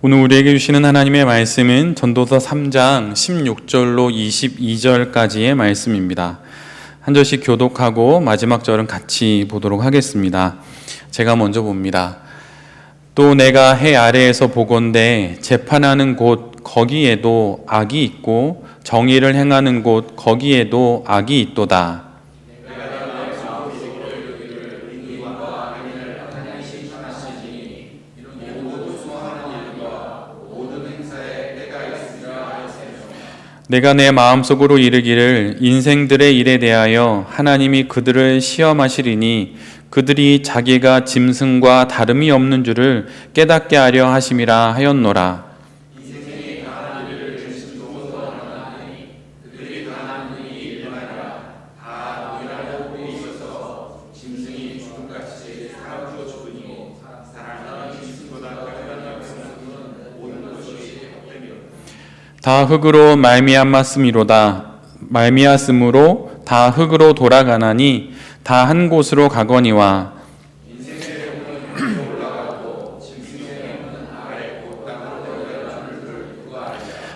오늘 우리에게 주시는 하나님의 말씀은 전도서 3장 16절로 22절까지의 말씀입니다. 한 절씩 교독하고 마지막 절은 같이 보도록 하겠습니다. 제가 먼저 봅니다. 또 내가 해 아래에서 보건대 재판하는 곳 거기에도 악이 있고 정의를 행하는 곳 거기에도 악이 있도다. 내가 내 마음속으로 이르기를 인생들의 일에 대하여 하나님이 그들을 시험하시리니 그들이 자기가 짐승과 다름이 없는 줄을 깨닫게 하려 하심이라 하였노라. 다 흙으로 말미암았음이로다. 말미암으로 다 흙으로 돌아가나니 다 한 곳으로 가거니와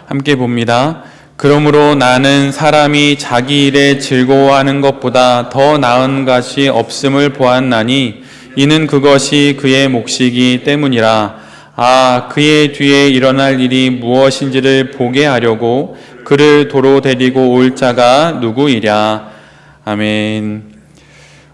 함께 봅니다. 그러므로 나는 사람이 자기 일에 즐거워하는 것보다 더 나은 것이 없음을 보았나니 이는 그것이 그의 몫이기 때문이라. 아, 그의 뒤에 일어날 일이 무엇인지를 보게 하려고 그를 도로 데리고 올 자가 누구이랴. 아멘.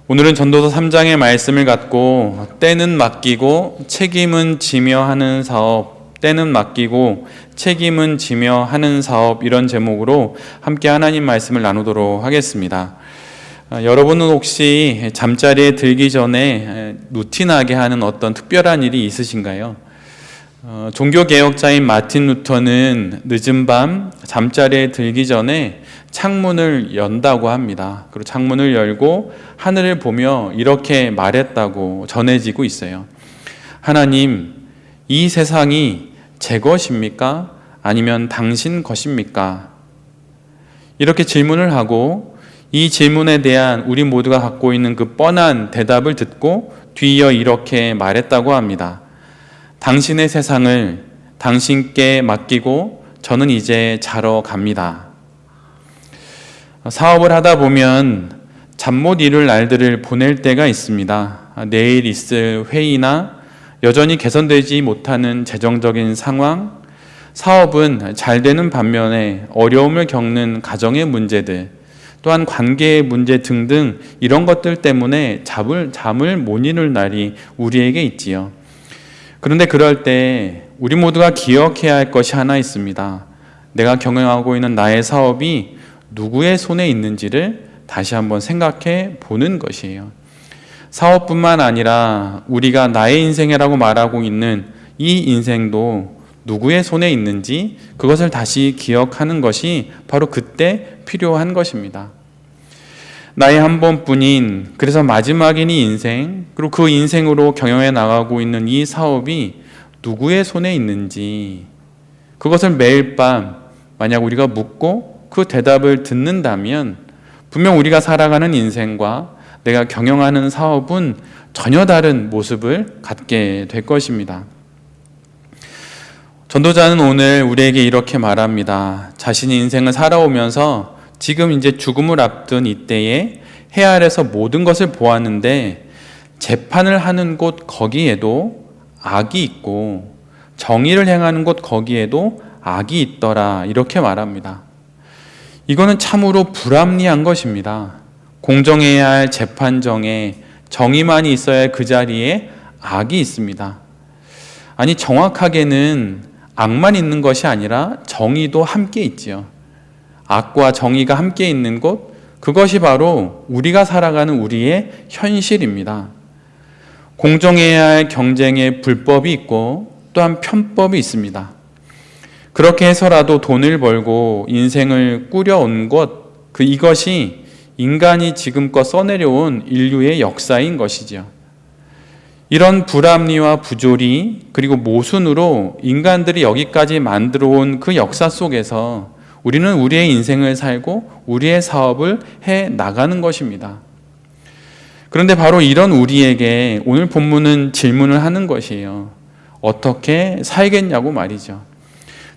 오늘은 전도서 3장의 말씀을 갖고 때는 맡기고 책임은 지며 하는 사업, 때는 맡기고 책임은 지며 하는 사업 이런 제목으로 함께 하나님 말씀을 나누도록 하겠습니다. 아, 여러분은 혹시 잠자리에 들기 전에 루틴하게 하는 어떤 특별한 일이 있으신가요? 어, 종교 개혁자인 마틴 루터는 늦은 밤 잠자리에 들기 전에 창문을 연다고 합니다. 그리고 창문을 열고 하늘을 보며 이렇게 말했다고 전해지고 있어요. 하나님, 이 세상이 제 것입니까? 아니면 당신 것입니까? 이렇게 질문을 하고 이 질문에 대한 우리 모두가 갖고 있는 그 뻔한 대답을 듣고 뒤이어 이렇게 말했다고 합니다. 당신의 세상을 당신께 맡기고 저는 이제 자러 갑니다. 사업을 하다 보면 잠 못 이룰 날들을 보낼 때가 있습니다. 내일 있을 회의나 여전히 개선되지 못하는 재정적인 상황, 사업은 잘 되는 반면에 어려움을 겪는 가정의 문제들, 또한 관계의 문제 등등 이런 것들 때문에 잠을, 잠을 못 이룰 날이 우리에게 있지요. 그런데 그럴 때 우리 모두가 기억해야 할 것이 하나 있습니다. 내가 경영하고 있는 나의 사업이 누구의 손에 있는지를 다시 한번 생각해 보는 것이에요. 사업뿐만 아니라 우리가 나의 인생이라고 말하고 있는 이 인생도 누구의 손에 있는지 그것을 다시 기억하는 것이 바로 그때 필요한 것입니다. 나의 한 번뿐인 그래서 마지막인 이 인생 그리고 그 인생으로 경영해 나가고 있는 이 사업이 누구의 손에 있는지 그것을 매일 밤 만약 우리가 묻고 그 대답을 듣는다면 분명 우리가 살아가는 인생과 내가 경영하는 사업은 전혀 다른 모습을 갖게 될 것입니다. 전도자는 오늘 우리에게 이렇게 말합니다. 자신이 인생을 살아오면서 지금 이제 죽음을 앞둔 이때에 해 아래서 모든 것을 보았는데 재판을 하는 곳 거기에도 악이 있고 정의를 행하는 곳 거기에도 악이 있더라 이렇게 말합니다. 이거는 참으로 불합리한 것입니다. 공정해야 할 재판정에 정의만이 있어야 할그 자리에 악이 있습니다. 아니 정확하게는 악만 있는 것이 아니라 정의도 함께 있지요. 악과 정의가 함께 있는 곳, 그것이 바로 우리가 살아가는 우리의 현실입니다. 공정해야 할 경쟁의 불법이 있고 또한 편법이 있습니다. 그렇게 해서라도 돈을 벌고 인생을 꾸려온 것, 그 이것이 인간이 지금껏 써내려온 인류의 역사인 것이죠. 이런 불합리와 부조리 그리고 모순으로 인간들이 여기까지 만들어 온 그 역사 속에서 우리는 우리의 인생을 살고 우리의 사업을 해 나가는 것입니다. 그런데 바로 이런 우리에게 오늘 본문은 질문을 하는 것이에요. 어떻게 살겠냐고 말이죠.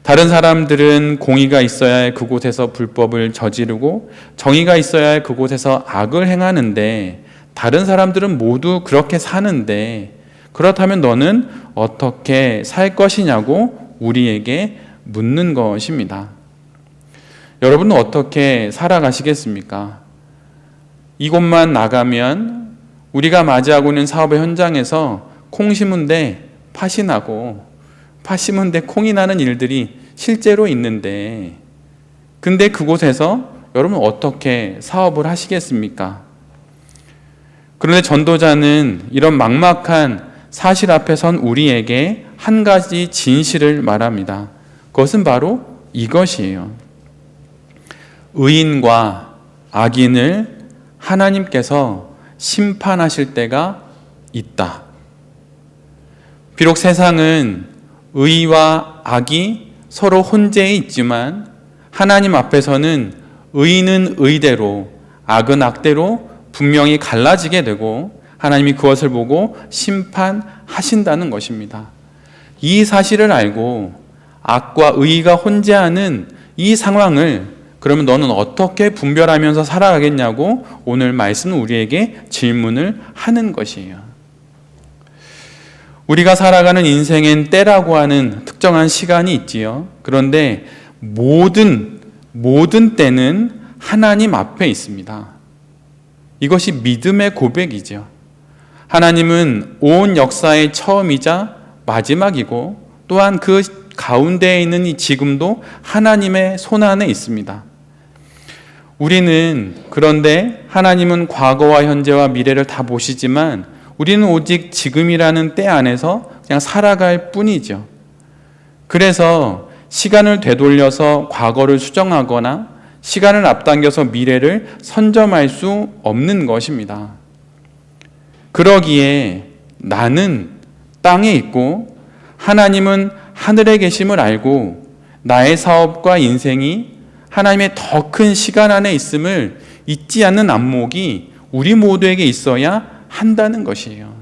다른 사람들은 공의가 있어야 할 그곳에서 불법을 저지르고 정의가 있어야 할 그곳에서 악을 행하는데 다른 사람들은 모두 그렇게 사는데 그렇다면 너는 어떻게 살 것이냐고 우리에게 묻는 것입니다. 여러분은 어떻게 살아가시겠습니까? 이곳만 나가면 우리가 맞이하고 있는 사업의 현장에서 콩 심은데 팥이 나고 팥 심은데 콩이 나는 일들이 실제로 있는데 근데 그곳에서 여러분 어떻게 사업을 하시겠습니까? 그런데 전도자는 이런 막막한 사실 앞에 선 우리에게 한 가지 진실을 말합니다. 그것은 바로 이것이에요. 의인과 악인을 하나님께서 심판하실 때가 있다. 비록 세상은 의와 악이 서로 혼재해 있지만 하나님 앞에서는 의는 의대로 악은 악대로 분명히 갈라지게 되고 하나님이 그것을 보고 심판하신다는 것입니다. 이 사실을 알고 악과 의가 혼재하는 이 상황을 그러면 너는 어떻게 분별하면서 살아가겠냐고 오늘 말씀은 우리에게 질문을 하는 것이에요. 우리가 살아가는 인생엔 때라고 하는 특정한 시간이 있지요. 그런데 모든 모든 때는 하나님 앞에 있습니다. 이것이 믿음의 고백이죠. 하나님은 온 역사의 처음이자 마지막이고 또한 그 가운데에 있는 이 지금도 하나님의 손 안에 있습니다. 우리는 그런데 하나님은 과거와 현재와 미래를 다 보시지만 우리는 오직 지금이라는 때 안에서 그냥 살아갈 뿐이죠. 그래서 시간을 되돌려서 과거를 수정하거나 시간을 앞당겨서 미래를 선점할 수 없는 것입니다. 그러기에 나는 땅에 있고 하나님은 하늘에 계심을 알고 나의 사업과 인생이 하나님의 더 큰 시간 안에 있음을 잊지 않는 안목이 우리 모두에게 있어야 한다는 것이에요.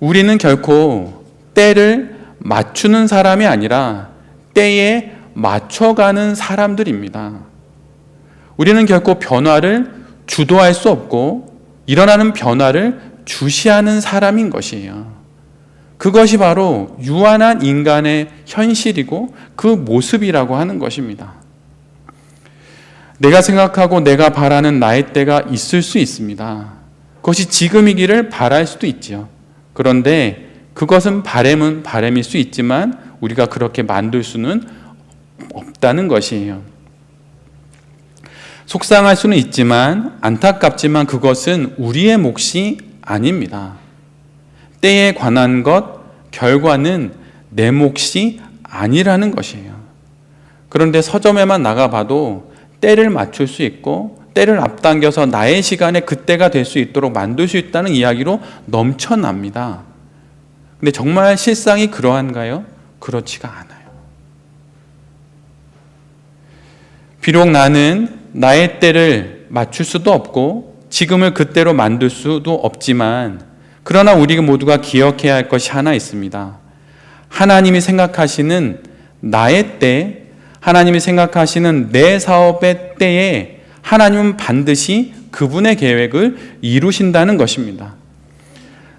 우리는 결코 때를 맞추는 사람이 아니라 때에 맞춰가는 사람들입니다. 우리는 결코 변화를 주도할 수 없고 일어나는 변화를 주시하는 사람인 것이에요. 그것이 바로 유한한 인간의 현실이고 그 모습이라고 하는 것입니다. 내가 생각하고 내가 바라는 나의 때가 있을 수 있습니다. 그것이 지금이기를 바랄 수도 있지요. 그런데 그것은 바램은 바램일 수 있지만 우리가 그렇게 만들 수는 없다는 것이에요. 속상할 수는 있지만 안타깝지만 그것은 우리의 몫이 아닙니다. 때에 관한 것, 결과는 내 몫이 아니라는 것이에요. 그런데 서점에만 나가봐도 때를 맞출 수 있고 때를 앞당겨서 나의 시간에 그때가 될 수 있도록 만들 수 있다는 이야기로 넘쳐납니다. 근데 정말 실상이 그러한가요? 그렇지가 않아요. 비록 나는 나의 때를 맞출 수도 없고 지금을 그때로 만들 수도 없지만 그러나 우리 모두가 기억해야 할 것이 하나 있습니다. 하나님이 생각하시는 나의 때, 하나님이 생각하시는 내 사업의 때에 하나님은 반드시 그분의 계획을 이루신다는 것입니다.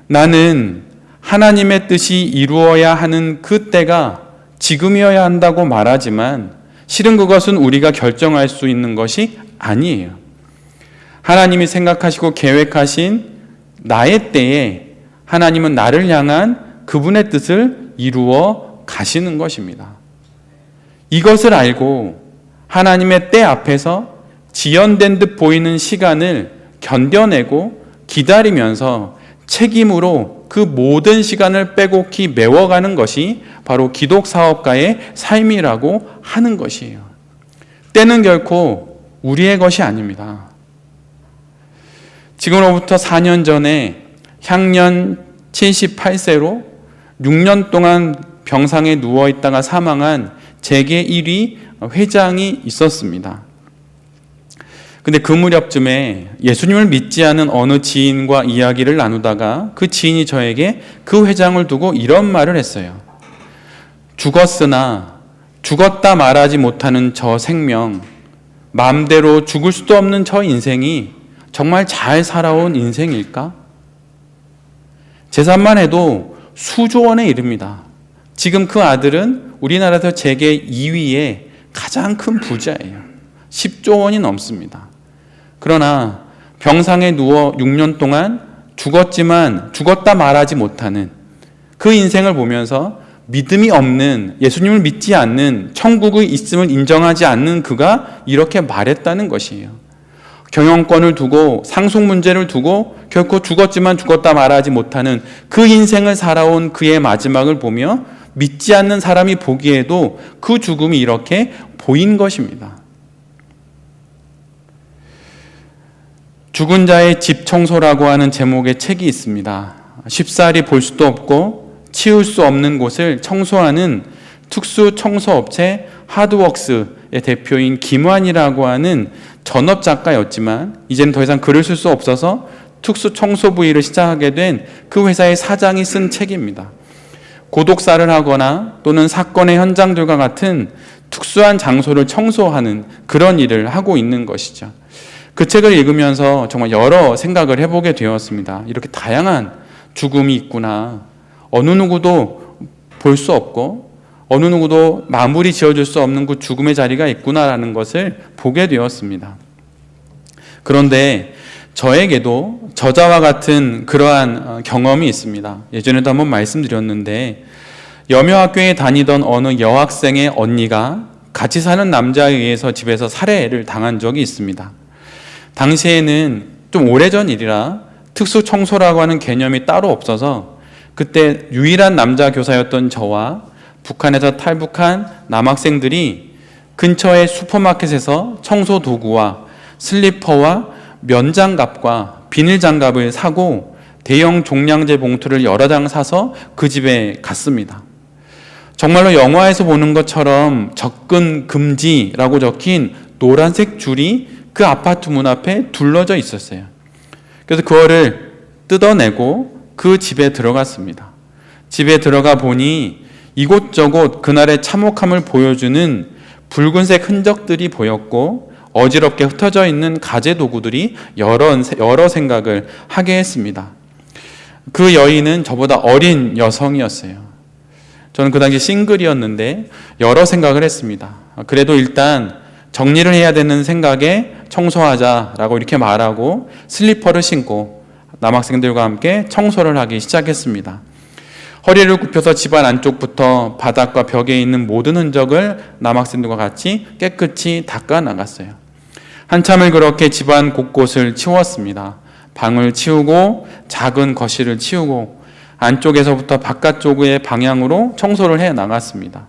나는 하나님의 뜻이 이루어야 하는 그 때가 지금이어야 한다고 말하지만 실은 그것은 우리가 결정할 수 있는 것이 아니에요. 하나님이 생각하시고 계획하신 나의 때에 하나님은 나를 향한 그분의 뜻을 이루어 가시는 것입니다. 이것을 알고 하나님의 때 앞에서 지연된 듯 보이는 시간을 견뎌내고 기다리면서 책임으로 그 모든 시간을 빼곡히 메워가는 것이 바로 기독 사업가의 삶이라고 하는 것이에요. 때는 결코 우리의 것이 아닙니다. 지금으로부터 4년 전에 향년 78세로 6년 동안 병상에 누워 있다가 사망한 재계 1위 회장이 있었습니다. 근데 그 무렵쯤에 예수님을 믿지 않은 어느 지인과 이야기를 나누다가 그 지인이 저에게 그 회장을 두고 이런 말을 했어요. 죽었으나 죽었다 말하지 못하는 저 생명, 마음대로 죽을 수도 없는 저 인생이 정말 잘 살아온 인생일까? 재산만 해도 수조 원에 이릅니다. 지금 그 아들은 우리나라에서 세계 2위의 가장 큰 부자예요. 10조 원이 넘습니다. 그러나 병상에 누워 6년 동안 죽었지만 죽었다 말하지 못하는 그 인생을 보면서 믿음이 없는 예수님을 믿지 않는 천국의 있음을 인정하지 않는 그가 이렇게 말했다는 것이에요. 경영권을 두고 상속 문제를 두고 결코 죽었지만 죽었다 말하지 못하는 그 인생을 살아온 그의 마지막을 보며 믿지 않는 사람이 보기에도 그 죽음이 이렇게 보인 것입니다. 죽은 자의 집 청소라고 하는 제목의 책이 있습니다. 쉽사리 볼 수도 없고 치울 수 없는 곳을 청소하는 특수 청소업체 하드웍스의 대표인 김환이라고 하는 전업 작가였지만 이제는 더 이상 글을 쓸 수 없어서 특수 청소 부위를 시작하게 된 그 회사의 사장이 쓴 책입니다. 고독사를 하거나 또는 사건의 현장들과 같은 특수한 장소를 청소하는 그런 일을 하고 있는 것이죠. 그 책을 읽으면서 정말 여러 생각을 해보게 되었습니다. 이렇게 다양한 죽음이 있구나. 어느 누구도 볼 수 없고 어느 누구도 마무리 지어줄 수 없는 그 죽음의 자리가 있구나라는 것을 보게 되었습니다. 그런데 저에게도 저자와 같은 그러한 어, 경험이 있습니다. 예전에도 한번 말씀드렸는데 여묘학교에 다니던 어느 여학생의 언니가 같이 사는 남자에 의해서 집에서 살해를 당한 적이 있습니다. 당시에는 좀 오래전 일이라 특수 청소라고 하는 개념이 따로 없어서 그때 유일한 남자 교사였던 저와 북한에서 탈북한 남학생들이 근처의 슈퍼마켓에서 청소 도구와 슬리퍼와 면장갑과 비닐장갑을 사고 대형 종량제 봉투를 여러 장 사서 그 집에 갔습니다. 정말로 영화에서 보는 것처럼 접근 금지라고 적힌 노란색 줄이 그 아파트 문 앞에 둘러져 있었어요. 그래서 그거를 뜯어내고 그 집에 들어갔습니다. 집에 들어가 보니 이곳저곳 그날의 참혹함을 보여주는 붉은색 흔적들이 보였고 어지럽게 흩어져 있는 가재 도구들이 여러, 여러 생각을 하게 했습니다. 그 여인은 저보다 어린 여성이었어요. 저는 그 당시 싱글이었는데 여러 생각을 했습니다. 그래도 일단 정리를 해야 되는 생각에 청소하자라고 이렇게 말하고 슬리퍼를 신고 남학생들과 함께 청소를 하기 시작했습니다. 허리를 굽혀서 집안 안쪽부터 바닥과 벽에 있는 모든 흔적을 남학생들과 같이 깨끗이 닦아 나갔어요. 한참을 그렇게 집안 곳곳을 치웠습니다. 방을 치우고 작은 거실을 치우고 안쪽에서부터 바깥쪽의 방향으로 청소를 해 나갔습니다.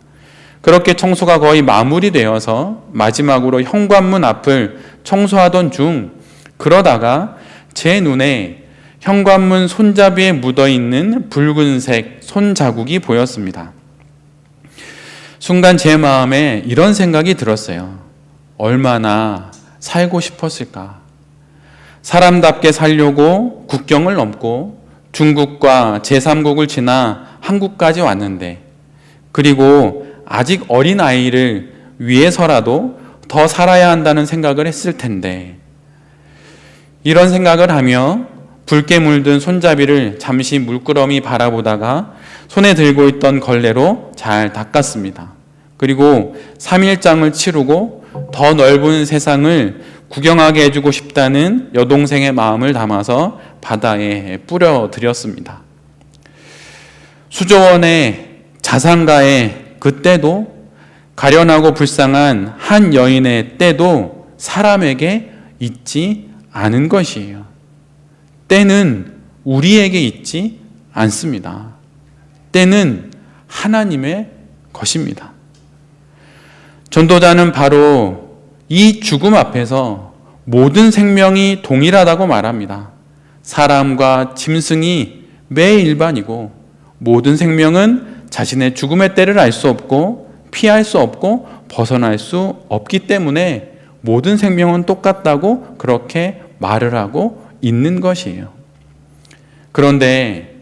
그렇게 청소가 거의 마무리되어서 마지막으로 현관문 앞을 청소하던 중 그러다가 제 눈에 현관문 손잡이에 묻어 있는 붉은색 손자국이 보였습니다. 순간 제 마음에 이런 생각이 들었어요. 얼마나 살고 싶었을까? 사람답게 살려고 국경을 넘고 중국과 제3국을 지나 한국까지 왔는데, 그리고 아직 어린 아이를 위해서라도 더 살아야 한다는 생각을 했을 텐데, 이런 생각을 하며 붉게 물든 손잡이를 잠시 물끄러미 바라보다가 손에 들고 있던 걸레로 잘 닦았습니다. 그리고 3일장을 치르고 더 넓은 세상을 구경하게 해주고 싶다는 여동생의 마음을 담아서 바다에 뿌려 드렸습니다. 수조원의 자산가의 그때도 가련하고 불쌍한 한 여인의 때도 사람에게 있지 않은 것이에요. 때는 우리에게 있지 않습니다. 때는 하나님의 것입니다. 전도자는 바로 이 죽음 앞에서 모든 생명이 동일하다고 말합니다. 사람과 짐승이 매일반이고 모든 생명은 자신의 죽음의 때를 알 수 없고 피할 수 없고 벗어날 수 없기 때문에 모든 생명은 똑같다고 그렇게 말을 하고 있는 것이에요. 그런데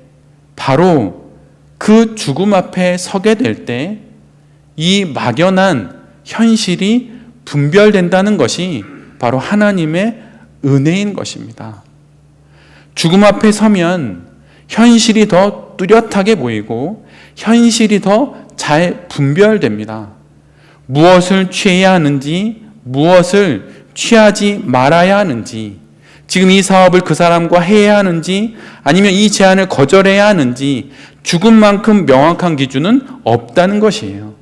바로 그 죽음 앞에 서게 될 때 이 막연한 현실이 분별된다는 것이 바로 하나님의 은혜인 것입니다. 죽음 앞에 서면 현실이 더 뚜렷하게 보이고 현실이 더 잘 분별됩니다. 무엇을 취해야 하는지, 무엇을 취하지 말아야 하는지, 지금 이 사업을 그 사람과 해야 하는지, 아니면 이 제안을 거절해야 하는지, 죽음 만큼 명확한 기준은 없다는 것이에요.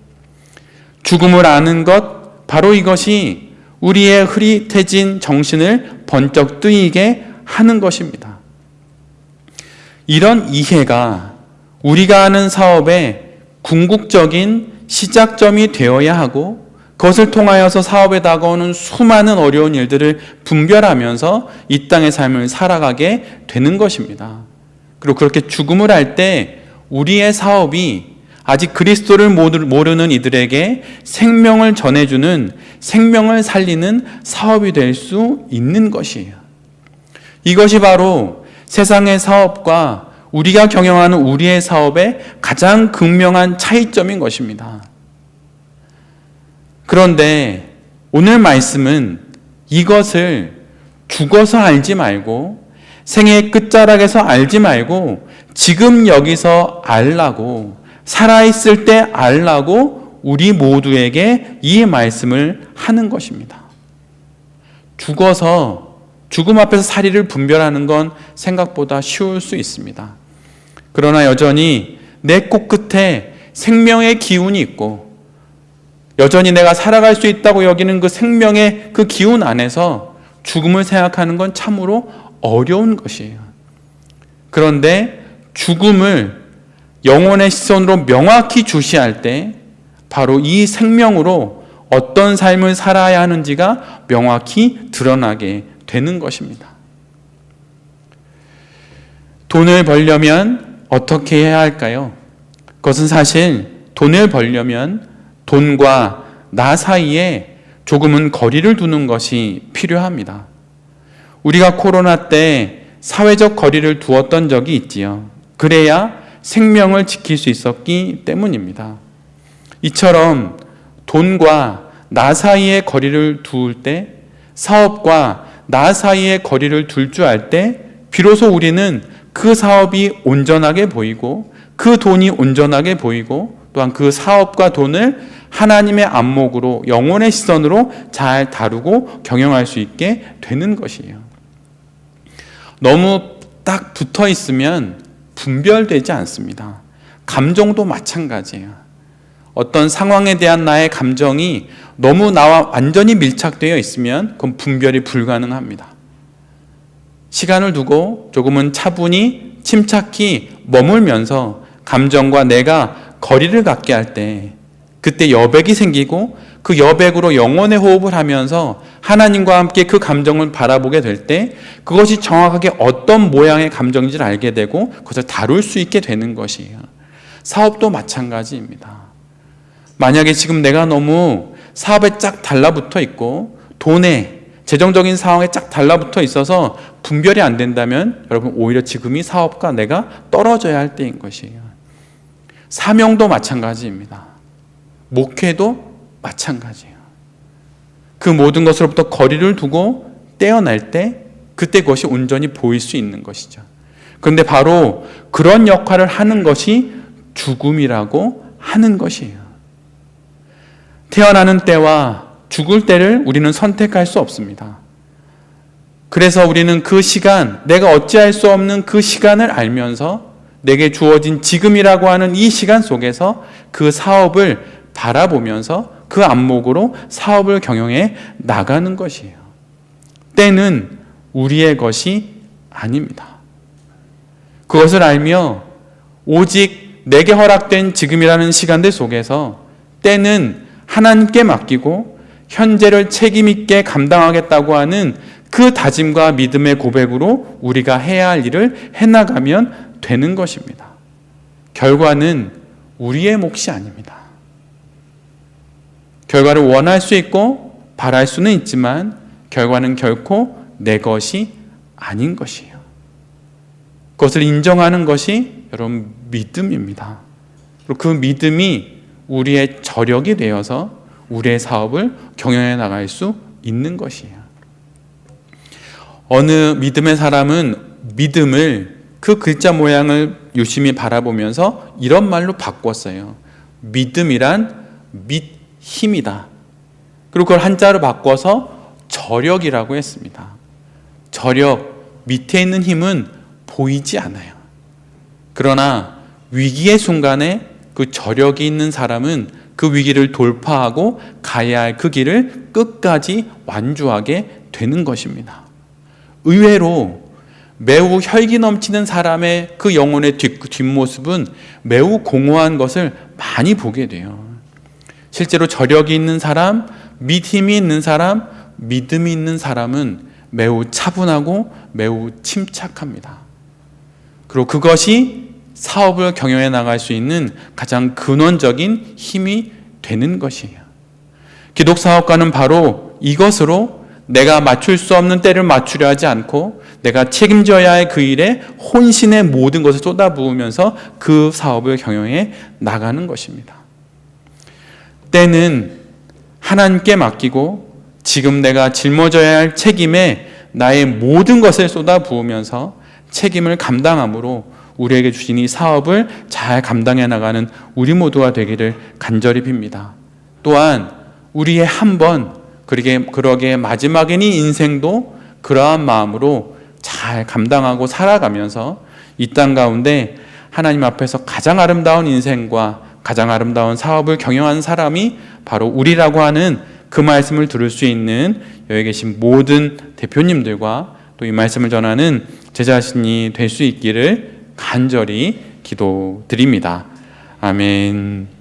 죽음을 아는 것, 바로 이것이 우리의 흐릿해진 정신을 번쩍 뜨이게 하는 것입니다. 이런 이해가 우리가 하는 사업의 궁극적인 시작점이 되어야 하고 그것을 통하여서 사업에 다가오는 수많은 어려운 일들을 분별하면서 이 땅의 삶을 살아가게 되는 것입니다. 그리고 그렇게 죽음을 할 때 우리의 사업이 아직 그리스도를 모르는 이들에게 생명을 전해주는 생명을 살리는 사업이 될 수 있는 것이에요. 이것이 바로 세상의 사업과 우리가 경영하는 우리의 사업의 가장 극명한 차이점인 것입니다. 그런데 오늘 말씀은 이것을 죽어서 알지 말고 생의 끝자락에서 알지 말고 지금 여기서 알라고 살아있을 때 알라고 우리 모두에게 이 말씀을 하는 것입니다. 죽어서 죽음 앞에서 사리를 분별하는 건 생각보다 쉬울 수 있습니다. 그러나 여전히 내 코끝에 생명의 기운이 있고 여전히 내가 살아갈 수 있다고 여기는 그 생명의 그 기운 안에서 죽음을 생각하는 건 참으로 어려운 것이에요. 그런데 죽음을 영혼의 시선으로 명확히 주시할 때 바로 이 생명으로 어떤 삶을 살아야 하는지가 명확히 드러나게 되는 것입니다. 돈을 벌려면 어떻게 해야 할까요? 그것은 사실 돈을 벌려면 돈과 나 사이에 조금은 거리를 두는 것이 필요합니다. 우리가 코로나 때 사회적 거리를 두었던 적이 있지요. 그래야 생명을 지킬 수 있었기 때문입니다. 이처럼 돈과 나 사이에 거리를 두을 때, 사업과 나 사이에 거리를 둘 줄 알 때, 비로소 우리는 그 사업이 온전하게 보이고 그 돈이 온전하게 보이고 또한 그 사업과 돈을 하나님의 안목으로 영혼의 시선으로 잘 다루고 경영할 수 있게 되는 것이에요. 너무 딱 붙어 있으면 분별되지 않습니다. 감정도 마찬가지예요. 어떤 상황에 대한 나의 감정이 너무 나와 완전히 밀착되어 있으면 그건 분별이 불가능합니다. 시간을 두고 조금은 차분히 침착히 머물면서 감정과 내가 거리를 갖게 할 때 그때 여백이 생기고 그 여백으로 영혼의 호흡을 하면서 하나님과 함께 그 감정을 바라보게 될 때 그것이 정확하게 어떤 모양의 감정인지를 알게 되고 그것을 다룰 수 있게 되는 것이에요. 사업도 마찬가지입니다. 만약에 지금 내가 너무 사업에 쫙 달라붙어 있고 돈에 재정적인 상황에 쫙 달라붙어 있어서 분별이 안 된다면 여러분 오히려 지금이 사업과 내가 떨어져야 할 때인 것이에요. 사명도 마찬가지입니다. 목회도 마찬가지예요. 그 모든 것으로부터 거리를 두고 떼어날 때 그때 그것이 온전히 보일 수 있는 것이죠. 그런데 바로 그런 역할을 하는 것이 죽음이라고 하는 것이에요. 태어나는 때와 죽을 때를 우리는 선택할 수 없습니다. 그래서 우리는 그 시간, 내가 어찌할 수 없는 그 시간을 알면서 내게 주어진 지금이라고 하는 이 시간 속에서 그 사업을 바라보면서 그 안목으로 사업을 경영해 나가는 것이에요. 때는 우리의 것이 아닙니다. 그것을 알며 오직 내게 허락된 지금이라는 시간들 속에서 때는 하나님께 맡기고 현재를 책임있게 감당하겠다고 하는 그 다짐과 믿음의 고백으로 우리가 해야 할 일을 해나가면 되는 것입니다. 결과는 우리의 몫이 아닙니다. 결과를 원할 수 있고 바랄 수는 있지만 결과는 결코 내 것이 아닌 것이에요. 그것을 인정하는 것이 여러분 믿음입니다. 그리고 그 믿음이 우리의 저력이 되어서 우리의 사업을 경영해 나갈 수 있는 것이에요. 어느 믿음의 사람은 믿음을 그 글자 모양을 유심히 바라보면서 이런 말로 바꿨어요. 믿음이란 믿 힘이다. 그리고 그걸 한자로 바꿔서 저력이라고 했습니다. 저력, 밑에 있는 힘은 보이지 않아요. 그러나 위기의 순간에 그 저력이 있는 사람은 그 위기를 돌파하고 가야 할 그 길을 끝까지 완주하게 되는 것입니다. 의외로 매우 혈기 넘치는 사람의 그 영혼의 뒷, 뒷모습은 매우 공허한 것을 많이 보게 돼요. 실제로 저력이 있는 사람, 믿음이 있는 사람, 믿음이 있는 사람은 매우 차분하고 매우 침착합니다. 그리고 그것이 사업을 경영해 나갈 수 있는 가장 근원적인 힘이 되는 것이에요. 기독 사업가는 바로 이것으로 내가 맞출 수 없는 때를 맞추려 하지 않고 내가 책임져야 할 그 일에 혼신의 모든 것을 쏟아부으면서 그 사업을 경영해 나가는 것입니다. 때는 하나님께 맡기고 지금 내가 짊어져야 할 책임에 나의 모든 것을 쏟아 부으면서 책임을 감당함으로 우리에게 주신 이 사업을 잘 감당해 나가는 우리 모두가 되기를 간절히 빕니다. 또한 우리의 한 번, 그러게, 그러게 마지막이니 인생도 그러한 마음으로 잘 감당하고 살아가면서 이 땅 가운데 하나님 앞에서 가장 아름다운 인생과 가장 아름다운 사업을 경영한 사람이 바로 우리라고 하는 그 말씀을 들을 수 있는 여기 계신 모든 대표님들과 또 이 말씀을 전하는 제 자신이 될 수 있기를 간절히 기도드립니다. 아멘.